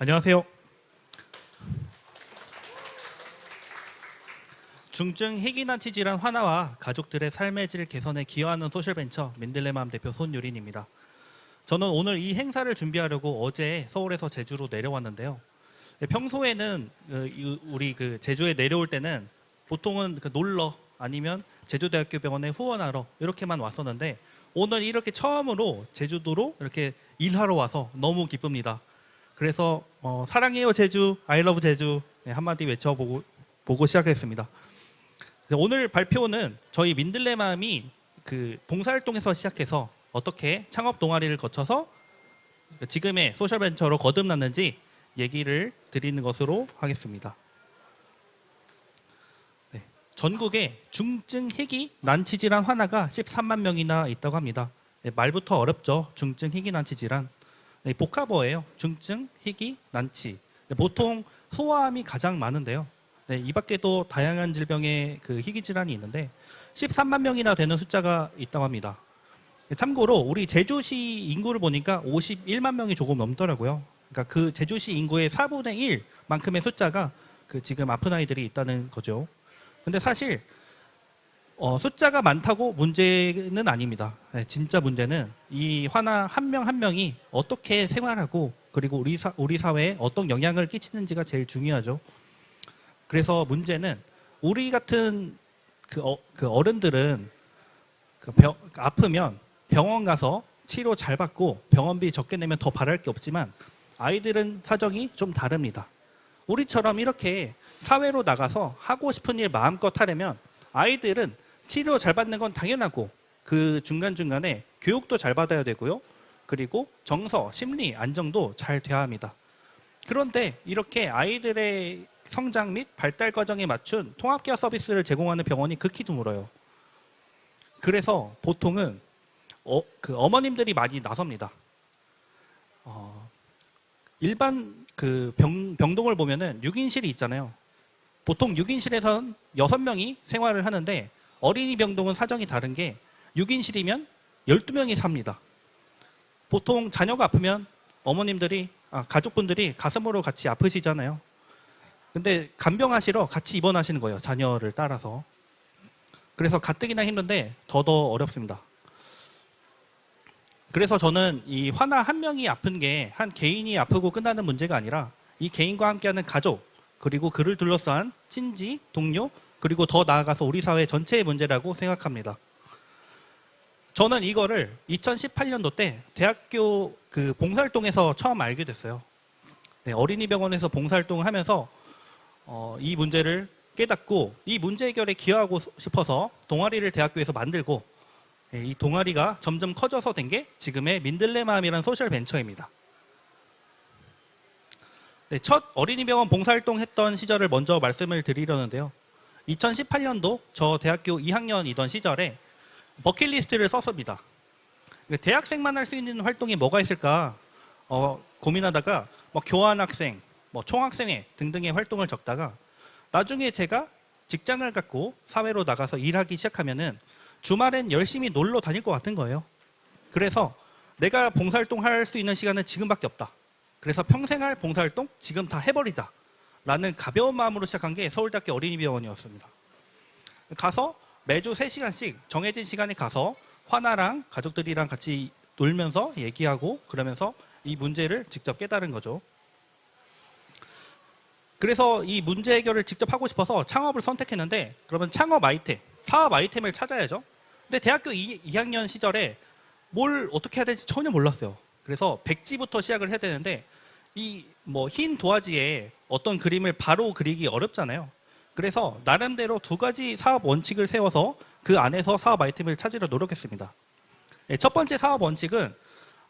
안녕하세요. 중증 희귀난치 질환 환화와 가족들의 삶의 질 개선에 기여하는 소셜벤처 민들레맘 대표 손유린입니다. 저는 오늘 이 행사를 준비하려고 어제 서울에서 제주로 내려왔는데요. 평소에는 어, 이- 우리 그 제주에 내려올 때는 보통은 그 놀러 아니면 제주대학교 병원에 후원하러 이렇게만 왔었는데 오늘 이렇게 처음으로 제주도로 이렇게 일하러 와서 너무 기쁩니다. 그래서 어, 사랑해요 제주, 아이러브 제주 네, 한마디 외쳐보고 보고 시작했습니다. 오늘 발표는 저희 민들레맘이 그 봉사활동에서 시작해서 어떻게 창업 동아리를 거쳐서 지금의 소셜벤처로 거듭났는지 얘기를 드리는 것으로 하겠습니다. 네, 전국에 중증 희귀 난치 질환 환아가 13만 명이나 있다고 합니다. 네, 말부터 어렵죠. 중증 희귀 난치 질환. 네, 복합어예요. 중증 희귀 난치. 네, 보통 소아암이 가장 많은데요. 네, 이 밖에도 다양한 질병의 그 희귀 질환이 있는데 13만 명이나 되는 숫자가 있다고 합니다. 참고로 우리 제주시 인구를 보니까 51만 명이 조금 넘더라고요. 그러니까 그 제주시 인구의 4분의 1만큼의 숫자가 그 지금 아픈 아이들이 있다는 거죠. 근데 사실 어, 숫자가 많다고 문제는 아닙니다. 네, 진짜 문제는 이 화나 한 명 한 명이 어떻게 생활하고 그리고 우리 사, 우리 사회에 어떤 영향을 끼치는지가 제일 중요하죠. 그래서 문제는 우리 같은 그, 어, 그 어른들은 그 병, 아프면 병원 가서 치료 잘 받고 병원비 적게 내면 더 바랄 게 없지만 아이들은 사정이 좀 다릅니다. 우리처럼 이렇게 사회로 나가서 하고 싶은 일 마음껏 하려면 아이들은 치료 잘 받는 건 당연하고 그 중간중간에 교육도 잘 받아야 되고요. 그리고 정서, 심리, 안정도 잘 돼야 합니다. 그런데 이렇게 아이들의 성장 및 발달 과정에 맞춘 통합케어 서비스를 제공하는 병원이 극히 드물어요. 그래서 보통은 어, 그 어머님들이 많이 나섭니다. 어, 일반 그 병, 병동을 보면은 6인실이 있잖아요. 보통 6인실에선 6명이 생활을 하는데 어린이 병동은 사정이 다른 게 6인실이면 12명이 삽니다. 보통 자녀가 아프면 어머님들이 아, 가족분들이 가슴으로 같이 아프시잖아요. 근데 간병하시러 같이 입원하시는 거예요. 자녀를 따라서. 그래서 가뜩이나 힘든데 더더 어렵습니다. 그래서 저는 이 화나 한 명이 아픈 게 한 개인이 아프고 끝나는 문제가 아니라 이 개인과 함께하는 가족 그리고 그를 둘러싼 친지, 동료 그리고 더 나아가서 우리 사회 전체의 문제라고 생각합니다. 저는 이거를 2018년도 때 대학교 그 봉사활동에서 처음 알게 됐어요. 네, 어린이병원에서 봉사활동을 하면서 어, 이 문제를 깨닫고 이 문제 해결에 기여하고 싶어서 동아리를 대학교에서 만들고 예, 이 동아리가 점점 커져서 된 게 지금의 민들레마음이라는 소셜 벤처입니다. 네, 첫 어린이병원 봉사활동 했던 시절을 먼저 말씀을 드리려는데요. 2018년도 저 대학교 2학년이던 시절에 버킷리스트를 썼습니다. 그러니까 대학생만 할 수 있는 활동이 뭐가 있을까 어, 고민하다가 뭐 교환학생, 뭐 총학생회 등등의 활동을 적다가 나중에 제가 직장을 갖고 사회로 나가서 일하기 시작하면은 주말엔 열심히 놀러 다닐 것 같은 거예요. 그래서 내가 봉사활동 할 수 있는 시간은 지금밖에 없다. 그래서 평생 할 봉사활동 지금 다 해버리자. 라는 가벼운 마음으로 시작한 게 서울대학교 어린이병원이었습니다. 가서 매주 3시간씩 정해진 시간에 가서 화나랑 가족들이랑 같이 놀면서 얘기하고 그러면서 이 문제를 직접 깨달은 거죠. 그래서 이 문제 해결을 직접 하고 싶어서 창업을 선택했는데 그러면 창업 아이템, 사업 아이템을 찾아야죠. 근데 대학교 2, 2학년 시절에 뭘 어떻게 해야 될지 전혀 몰랐어요. 그래서 백지부터 시작을 해야 되는데 이 뭐 흰 도화지에 어떤 그림을 바로 그리기 어렵잖아요. 그래서 나름대로 두 가지 사업 원칙을 세워서 그 안에서 사업 아이템을 찾으려 노력했습니다. 네, 첫 번째 사업 원칙은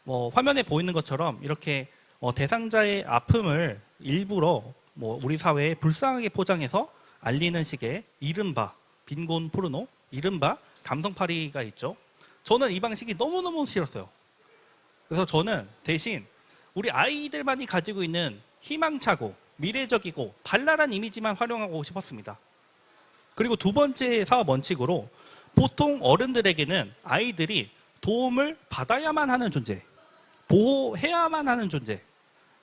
뭐 화면에 보이는 것처럼 이렇게 어, 대상자의 아픔을 일부러 뭐 우리 사회에 불쌍하게 포장해서 알리는 식의 이른바 빈곤 포르노, 이른바 감성파리가 있죠. 저는 이 방식이 너무너무 싫었어요. 그래서 저는 대신 우리 아이들만이 가지고 있는 희망차고 미래적이고 발랄한 이미지만 활용하고 싶었습니다. 그리고 두 번째 사업 원칙으로 보통 어른들에게는 아이들이 도움을 받아야만 하는 존재, 보호해야만 하는 존재,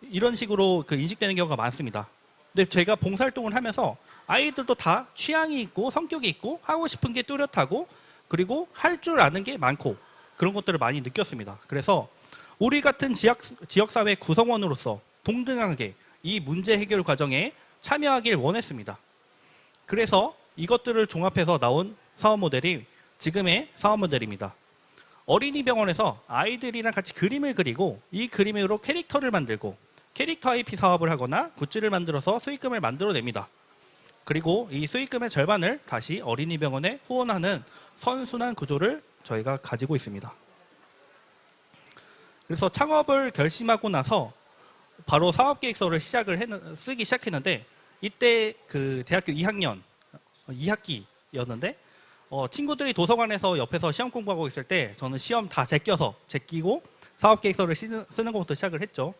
이런 식으로 그 인식되는 경우가 많습니다. 근데 제가 봉사활동을 하면서 아이들도 다 취향이 있고 성격이 있고 하고 싶은 게 뚜렷하고 그리고 할 줄 아는 게 많고 그런 것들을 많이 느꼈습니다. 그래서 우리 같은 지역, 지역사회 구성원으로서 동등하게 이 문제 해결 과정에 참여하길 원했습니다. 그래서 이것들을 종합해서 나온 사업 모델이 지금의 사업 모델입니다. 어린이 병원에서 아이들이랑 같이 그림을 그리고 이 그림으로 캐릭터를 만들고 캐릭터 IP 사업을 하거나 굿즈를 만들어서 수익금을 만들어냅니다. 그리고 이 수익금의 절반을 다시 어린이 병원에 후원하는 선순환 구조를 저희가 가지고 있습니다. 그래서 창업을 결심하고 나서 바로 사업 계획서를 시작을 했, 쓰기 시작했는데 이때 그 대학교 2학년 2학기였는데 어, 친구들이 도서관에서 옆에서 시험 공부하고 있을 때 저는 시험 다 제껴서 제끼고 사업 계획서를 쓰는, 쓰는 것부터 시작을 했죠.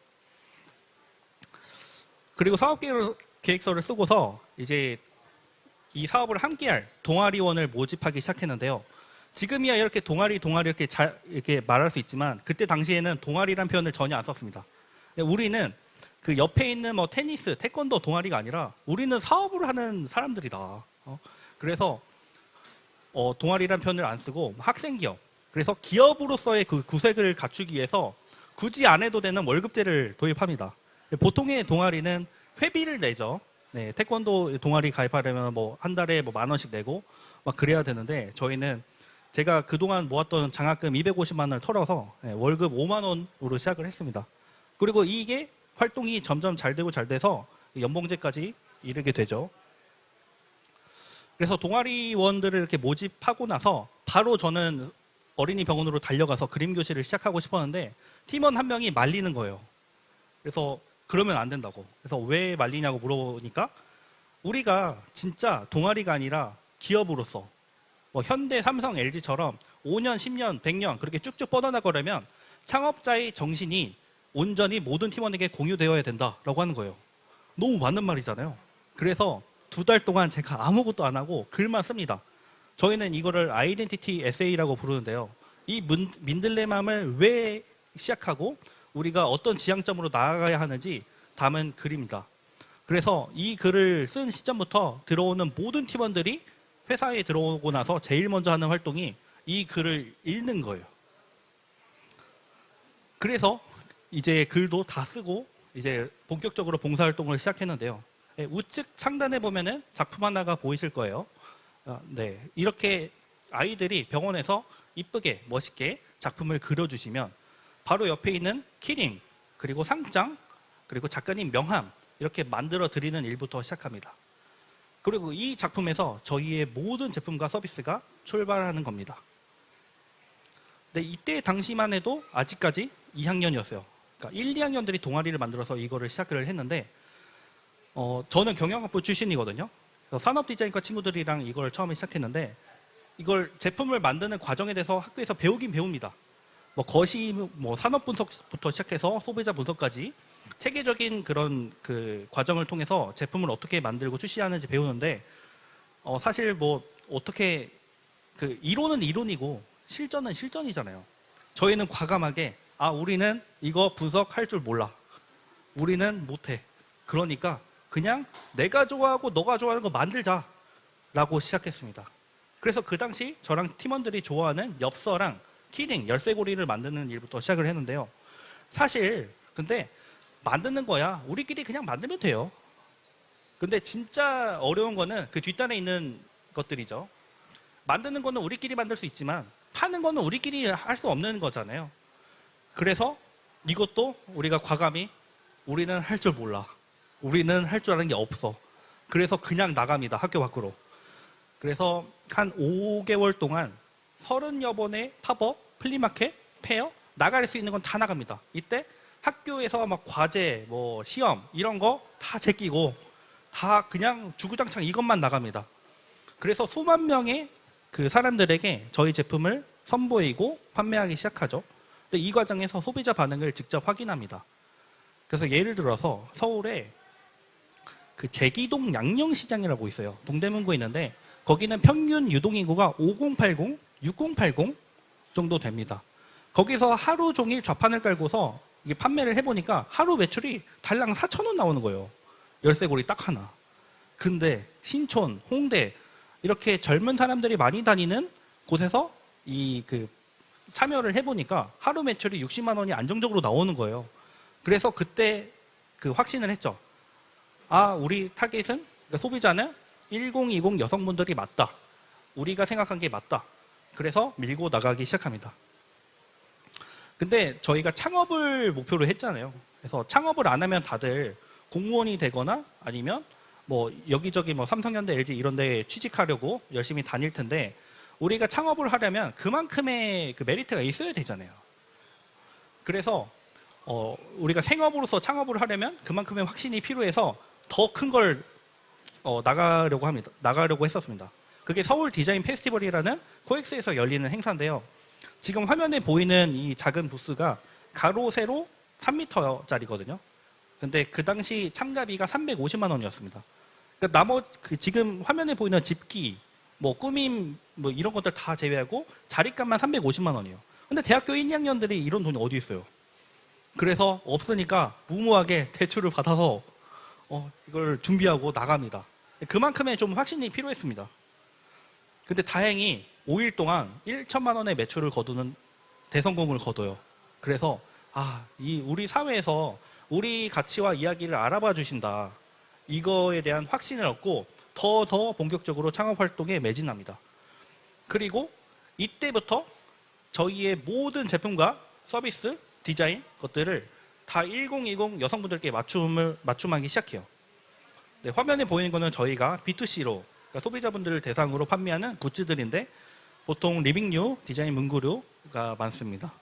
그리고 사업 계획- 계획서를 쓰고서 이제 이 사업을 함께할 동아리원을 모집하기 시작했는데요. 지금이야 이렇게 동아리 동아리 이렇게 잘 이렇게 말할 수 있지만 그때 당시에는 동아리란 표현을 전혀 안 썼습니다. 우리는 그 옆에 있는 뭐 테니스, 태권도 동아리가 아니라 우리는 사업을 하는 사람들이다. 어? 그래서 어, 동아리란 표현을 안 쓰고 학생 기업. 그래서 기업으로서의 그 구색을 갖추기 위해서 굳이 안 해도 되는 월급제를 도입합니다. 보통의 동아리는 회비를 내죠. 네, 태권도 동아리 가입하려면 뭐 한 달에 뭐 만 원씩 내고 막 그래야 되는데 저희는 제가 그동안 모았던 장학금 250만 원을 털어서 네, 월급 5만 원으로 시작을 했습니다. 그리고 이게 활동이 점점 잘 되고 잘 돼서 연봉제까지 이르게 되죠. 그래서 동아리원들을 이렇게 모집하고 나서 바로 저는 어린이 병원으로 달려가서 그림 교실을 시작하고 싶었는데 팀원 한 명이 말리는 거예요. 그래서 그러면 안 된다고. 그래서 왜 말리냐고 물어보니까 우리가 진짜 동아리가 아니라 기업으로서 뭐 현대, 삼성, LG처럼 5년, 10년, 100년 그렇게 쭉쭉 뻗어나가려면 창업자의 정신이 온전히 모든 팀원에게 공유되어야 된다라고 하는 거예요. 너무 맞는 말이잖아요. 그래서 두 달 동안 제가 아무것도 안 하고 글만 씁니다. 저희는 이거를 아이덴티티 에세이라고 부르는데요. 이 문- 민들레맘을 왜 시작하고 우리가 어떤 지향점으로 나아가야 하는지 담은 글입니다. 그래서 이 글을 쓴 시점부터 들어오는 모든 팀원들이 회사에 들어오고 나서 제일 먼저 하는 활동이 이 글을 읽는 거예요. 그래서 이제 글도 다 쓰고 이제 본격적으로 봉사활동을 시작했는데요. 네, 우측 상단에 보면은 작품 하나가 보이실 거예요. 아, 네, 이렇게 아이들이 병원에서 이쁘게 멋있게 작품을 그려주시면 바로 옆에 있는 키링 그리고 상장 그리고 작가님 명함 이렇게 만들어 드리는 일부터 시작합니다. 그리고 이 작품에서 저희의 모든 제품과 서비스가 출발하는 겁니다. 네, 이때 당시만 해도 아직까지 2학년이었어요. 그러니까 1, 2학년들이 동아리를 만들어서 이거를 시작을 했는데 어, 저는 경영학부 출신이거든요. 그래서 산업 디자인과 친구들이랑 이걸 처음에 시작했는데 이걸 제품을 만드는 과정에 대해서 학교에서 배우긴 배웁니다. 뭐 거시 뭐 산업 분석부터 시작해서 소비자 분석까지 체계적인 그런 그 과정을 통해서 제품을 어떻게 만들고 출시하는지 배우는데 어 사실 뭐 어떻게 그 이론은 이론이고 실전은 실전이잖아요. 저희는 과감하게 아 우리는 이거 분석할 줄 몰라. 우리는 못해. 그러니까 그냥 내가 좋아하고 너가 좋아하는 거 만들자 라고 시작했습니다. 그래서 그 당시 저랑 팀원들이 좋아하는 엽서랑 키링, 열쇠고리를 만드는 일부터 시작을 했는데요. 사실 근데 만드는 거야. 우리끼리 그냥 만들면 돼요. 근데 진짜 어려운 거는 그 뒷단에 있는 것들이죠. 만드는 거는 우리끼리 만들 수 있지만 파는 거는 우리끼리 할 수 없는 거잖아요. 그래서 이것도 우리가 과감히 우리는 할 줄 몰라. 우리는 할 줄 아는 게 없어. 그래서 그냥 나갑니다. 학교 밖으로. 그래서 한 5개월 동안 30여 번의 팝업, 플리마켓, 페어 나갈 수 있는 건 다 나갑니다. 이때 학교에서 막 과제, 뭐 시험 이런 거 다 제끼고 다 그냥 주구장창 이것만 나갑니다. 그래서 수만 명의 그 사람들에게 저희 제품을 선보이고 판매하기 시작하죠. 근데 이 과정에서 소비자 반응을 직접 확인합니다. 그래서 예를 들어서 서울에 그 제기동 양령시장이라고 있어요. 동대문구에 있는데 거기는 평균 유동인구가 5080, 6080 정도 됩니다. 거기서 하루 종일 좌판을 깔고서 판매를 해보니까 하루 매출이 달랑 4천 원 나오는 거예요. 열쇠고리 딱 하나. 근데 신촌, 홍대 이렇게 젊은 사람들이 많이 다니는 곳에서 이 그 참여를 해보니까 하루 매출이 60만 원이 안정적으로 나오는 거예요. 그래서 그때 그 확신을 했죠. 아, 우리 타겟은 그러니까 소비자는 1020 여성분들이 맞다. 우리가 생각한 게 맞다. 그래서 밀고 나가기 시작합니다. 근데 저희가 창업을 목표로 했잖아요. 그래서 창업을 안 하면 다들 공무원이 되거나 아니면 뭐 여기저기 뭐 삼성현대, LG 이런 데 취직하려고 열심히 다닐 텐데 우리가 창업을 하려면 그만큼의 그 메리트가 있어야 되잖아요. 그래서 어, 우리가 생업으로서 창업을 하려면 그만큼의 확신이 필요해서 더 큰걸 어, 나가려고 합니다. 나가려고 했었습니다. 그게 서울 디자인 페스티벌이라는 코엑스에서 열리는 행사인데요. 지금 화면에 보이는 이 작은 부스가 가로 세로 3m짜리거든요. 근데 그 당시 참가비가 350만 원이었습니다. 그러니까 나머 그 지금 화면에 보이는 집기, 뭐 꾸밈 뭐 이런 것들 다 제외하고 자리값만 350만 원이에요. 근데 대학교 1, 2학년들이 이런 돈이 어디 있어요? 그래서 없으니까 무모하게 대출을 받아서 어, 이걸 준비하고 나갑니다. 그만큼의 좀 확신이 필요했습니다. 근데 다행히 5일 동안 1천만 원의 매출을 거두는 대성공을 거둬요. 그래서 아, 이 우리 사회에서 우리 가치와 이야기를 알아봐 주신다. 이거에 대한 확신을 얻고 더더 본격적으로 창업 활동에 매진합니다. 그리고 이때부터 저희의 모든 제품과 서비스, 디자인 것들을 다 1020 여성분들께 맞춤을 맞춤하기 시작해요. 네, 화면에 보이는 거는 저희가 B2C로 그러니까 소비자분들을 대상으로 판매하는 굿즈들인데 보통 리빙류, 디자인 문구류가 많습니다.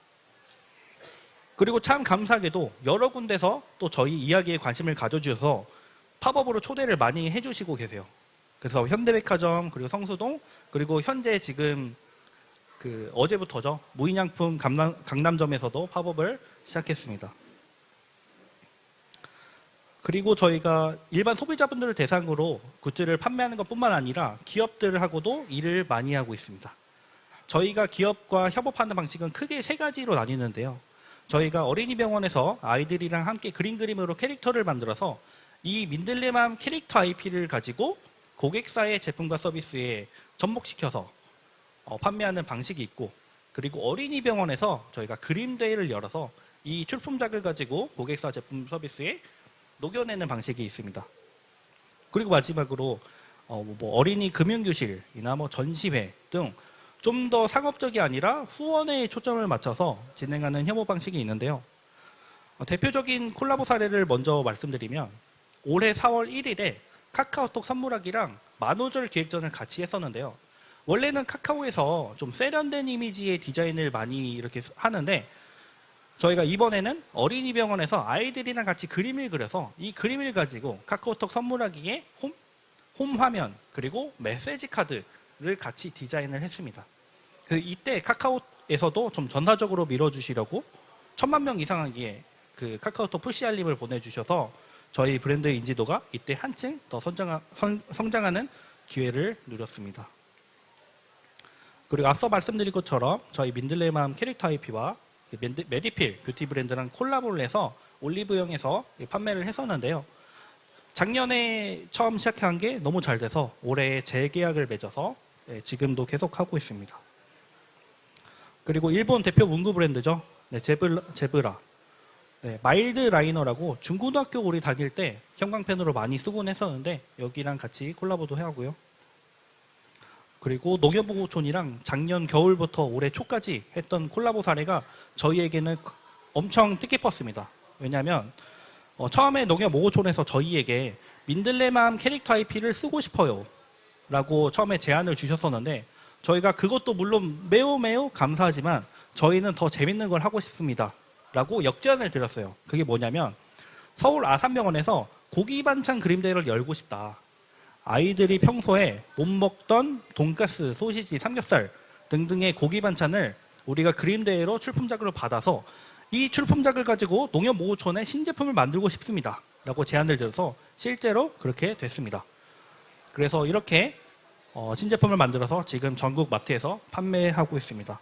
그리고 참 감사하게도 여러 군데서 또 저희 이야기에 관심을 가져주셔서 팝업으로 초대를 많이 해주시고 계세요. 그래서 현대백화점 그리고 성수동 그리고 현재 지금 그 어제부터죠 무인양품 강남, 강남점에서도 팝업을 시작했습니다. 그리고 저희가 일반 소비자분들을 대상으로 굿즈를 판매하는 것뿐만 아니라 기업들하고도 일을 많이 하고 있습니다. 저희가 기업과 협업하는 방식은 크게 세 가지로 나뉘는데요. 저희가 어린이 병원에서 아이들이랑 함께 그림 그림으로 캐릭터를 만들어서 이 민들레맘 캐릭터 IP를 가지고 고객사의 제품과 서비스에 접목시켜서 어, 판매하는 방식이 있고 그리고 어린이 병원에서 저희가 그림데이를 열어서 이 출품작을 가지고 고객사 제품 서비스에 녹여내는 방식이 있습니다. 그리고 마지막으로 어, 뭐 어린이 금융교실이나 뭐 전시회 등 좀 더 상업적이 아니라 후원에 초점을 맞춰서 진행하는 협업 방식이 있는데요. 어, 대표적인 콜라보 사례를 먼저 말씀드리면 올해 4월 1일에 카카오톡 선물하기랑 만우절 기획전을 같이 했었는데요. 원래는 카카오에서 좀 세련된 이미지의 디자인을 많이 이렇게 하는데 저희가 이번에는 어린이 병원에서 아이들이랑 같이 그림을 그려서 이 그림을 가지고 카카오톡 선물하기에 홈, 홈 화면 그리고 메시지 카드를 같이 디자인을 했습니다. 그 이때 카카오에서도 좀 전사적으로 밀어주시려고 천만 명 이상하기에 그 카카오톡 푸시 알림을 보내주셔서 저희 브랜드의 인지도가 이때 한층 더 성장하, 성장하는 기회를 누렸습니다. 그리고 앞서 말씀드린 것처럼 저희 민들레맘 캐릭터 IP와 메디필 뷰티 브랜드랑 콜라보를 해서 올리브영에서 판매를 했었는데요. 작년에 처음 시작한 게 너무 잘 돼서 올해 재계약을 맺어서 네, 지금도 계속 하고 있습니다. 그리고 일본 대표 문구 브랜드죠. 네, 제브라, 제브라. 네, 마일드 라이너라고 중고등학교 우리 다닐 때 형광펜으로 많이 쓰곤 했었는데 여기랑 같이 콜라보도 하고요. 그리고 농협보호촌이랑 작년 겨울부터 올해 초까지 했던 콜라보 사례가 저희에게는 엄청 뜻깊었습니다. 왜냐하면 어, 처음에 농협보호촌에서 저희에게 민들레맘 캐릭터 IP를 쓰고 싶어요. 라고 처음에 제안을 주셨었는데 저희가 그것도 물론 매우 매우 감사하지만 저희는 더 재밌는 걸 하고 싶습니다. 라고 역제안을 드렸어요. 그게 뭐냐면 서울 아산병원에서 고기 반찬 그림대회를 열고 싶다. 아이들이 평소에 못 먹던 돈가스, 소시지, 삼겹살 등등의 고기 반찬을 우리가 그림대회로 출품작으로 받아서 이 출품작을 가지고 농협모호촌에 신제품을 만들고 싶습니다. 라고 제안을 드려서 실제로 그렇게 됐습니다. 그래서 이렇게 어, 신제품을 만들어서 지금 전국 마트에서 판매하고 있습니다.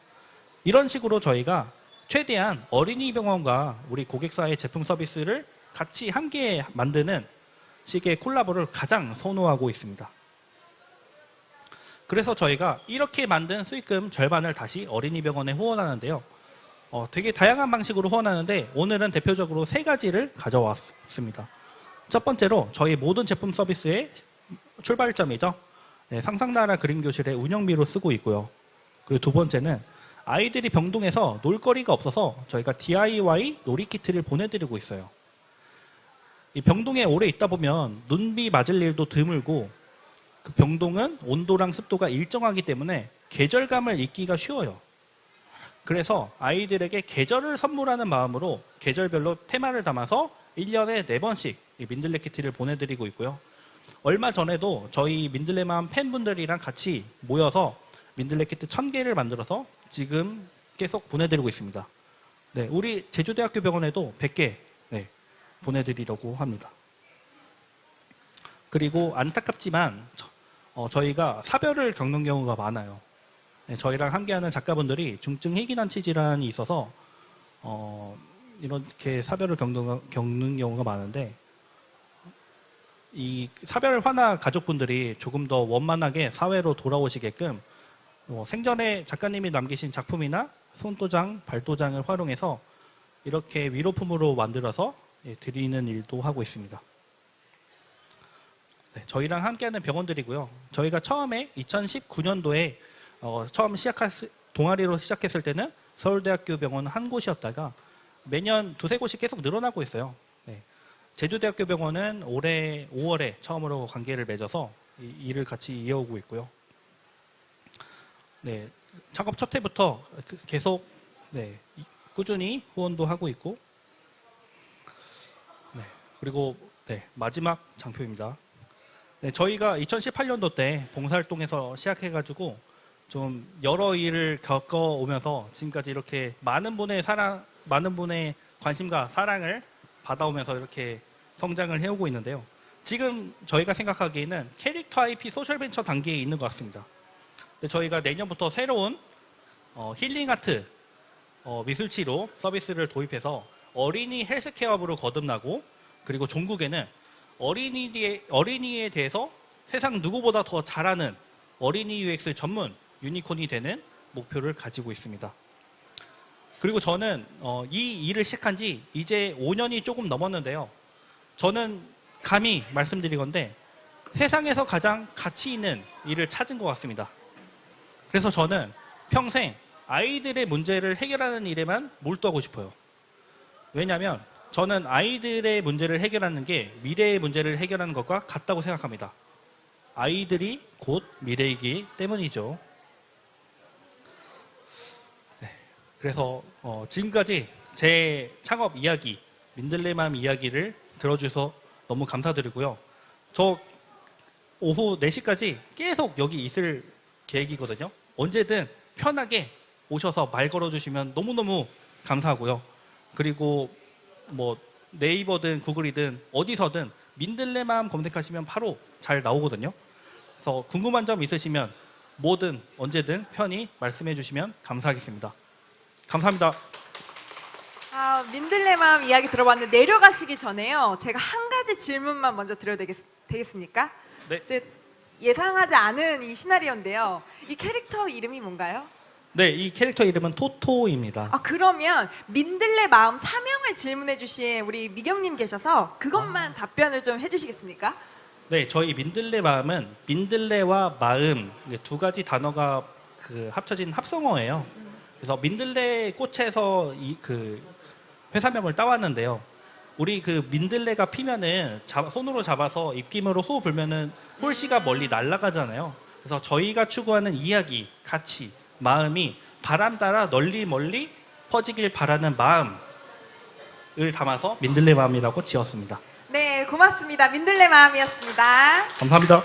이런 식으로 저희가 최대한 어린이 병원과 우리 고객사의 제품 서비스를 같이 함께 만드는 식의 콜라보를 가장 선호하고 있습니다. 그래서 저희가 이렇게 만든 수익금 절반을 다시 어린이 병원에 후원하는데요. 어, 되게 다양한 방식으로 후원하는데 오늘은 대표적으로 세 가지를 가져왔습니다. 첫 번째로 저희 모든 제품 서비스의 출발점이죠. 네, 상상나라 그림교실의 운영비로 쓰고 있고요. 그리고 두 번째는 아이들이 병동에서 놀거리가 없어서 저희가 DIY 놀이 키트를 보내드리고 있어요. 이 병동에 오래 있다 보면 눈비 맞을 일도 드물고 그 병동은 온도랑 습도가 일정하기 때문에 계절감을 잊기가 쉬워요. 그래서 아이들에게 계절을 선물하는 마음으로 계절별로 테마를 담아서 1년에 4번씩 이 민들레 키트를 보내드리고 있고요. 얼마 전에도 저희 민들레맘 팬분들이랑 같이 모여서 민들레 키트 1000개를 만들어서 지금 계속 보내드리고 있습니다. 네, 우리 제주대학교 병원에도 100개 네, 보내드리려고 합니다. 그리고 안타깝지만 저- 어, 저희가 사별을 겪는 경우가 많아요. 네, 저희랑 함께하는 작가분들이 중증 희귀난치 질환이 있어서 어, 이렇게 사별을 겪는, 겪는 경우가 많은데 이 사별 환화 가족분들이 조금 더 원만하게 사회로 돌아오시게끔 어, 생전에 작가님이 남기신 작품이나 손도장, 발도장을 활용해서 이렇게 위로품으로 만들어서 예, 드리는 일도 하고 있습니다. 네, 저희랑 함께하는 병원들이고요. 저희가 처음에 2019년도에 어, 처음 시작할 동아리로 시작했을 때는 서울대학교 병원 한 곳이었다가 매년 두세 곳이 계속 늘어나고 있어요. 네. 제주대학교 병원은 올해 5월에 처음으로 관계를 맺어서 이 일을 같이 이어오고 있고요. 네, 작업 첫 해부터 그- 계속 네, 이- 꾸준히 후원도 하고 있고, 네, 그리고 네, 마지막 장표입니다. 네, 저희가 2018년도 때 봉사활동에서 시작해가지고 좀 여러 일을 겪어오면서 지금까지 이렇게 많은 분의 사랑, 많은 분의 관심과 사랑을 받아오면서 이렇게 성장을 해오고 있는데요. 지금 저희가 생각하기에는 캐릭터 IP 소셜 벤처 단계에 있는 것 같습니다. 근데 저희가 내년부터 새로운 어, 힐링 아트 어, 미술치료 서비스를 도입해서 어린이 헬스케어업으로 거듭나고 그리고 종국에는 어린이에, 어린이에 대해서 세상 누구보다 더 잘하는 어린이 UX 전문 유니콘이 되는 목표를 가지고 있습니다. 그리고 저는 어, 이 일을 시작한 지 이제 5년이 조금 넘었는데요. 저는 감히 말씀드리건데 세상에서 가장 가치 있는 일을 찾은 것 같습니다. 그래서 저는 평생 아이들의 문제를 해결하는 일에만 몰두하고 싶어요. 왜냐하면 저는 아이들의 문제를 해결하는 게 미래의 문제를 해결하는 것과 같다고 생각합니다. 아이들이 곧 미래이기 때문이죠. 네, 그래서 어, 지금까지 제 창업 이야기, 민들레맘 이야기를 들어주셔서 너무 감사드리고요. 저 오후 4시까지 계속 여기 있을 계획이거든요. 언제든 편하게 오셔서 말 걸어주시면 너무너무 감사하고요. 그리고 뭐 네이버든 구글이든 어디서든 민들레맘 검색하시면 바로 잘 나오거든요. 그래서 궁금한 점 있으시면 뭐든 언제든 편히 말씀해 주시면 감사하겠습니다. 감사합니다. 아, 민들레맘 이야기 들어봤는데 내려가시기 전에요. 제가 한 가지 질문만 먼저 드려도 되겠, 되겠습니까? 네. 예상하지 않은 이 시나리오인데요. 이 캐릭터 이름이 뭔가요? 네, 이 캐릭터 이름은 토토입니다. 아 그러면 민들레 마음 사명을 질문해 주신 우리 미경님 계셔서 그것만 답변을 좀 해주시겠습니까? 네, 저희 민들레 마음은 민들레와 마음 두 가지 단어가 그 합쳐진 합성어예요. 그래서 민들레 꽃에서 이 그 회사명을 따왔는데요. 우리 그 민들레가 피면은 잡- 손으로 잡아서 입김으로 후 불면은 홀씨가 멀리 날아가잖아요. 그래서 저희가 추구하는 이야기, 가치, 마음이 바람 따라 널리 멀리 퍼지길 바라는 마음을 담아서 민들레 마음이라고 지었습니다. 네 고맙습니다. 민들레 마음이었습니다. 감사합니다.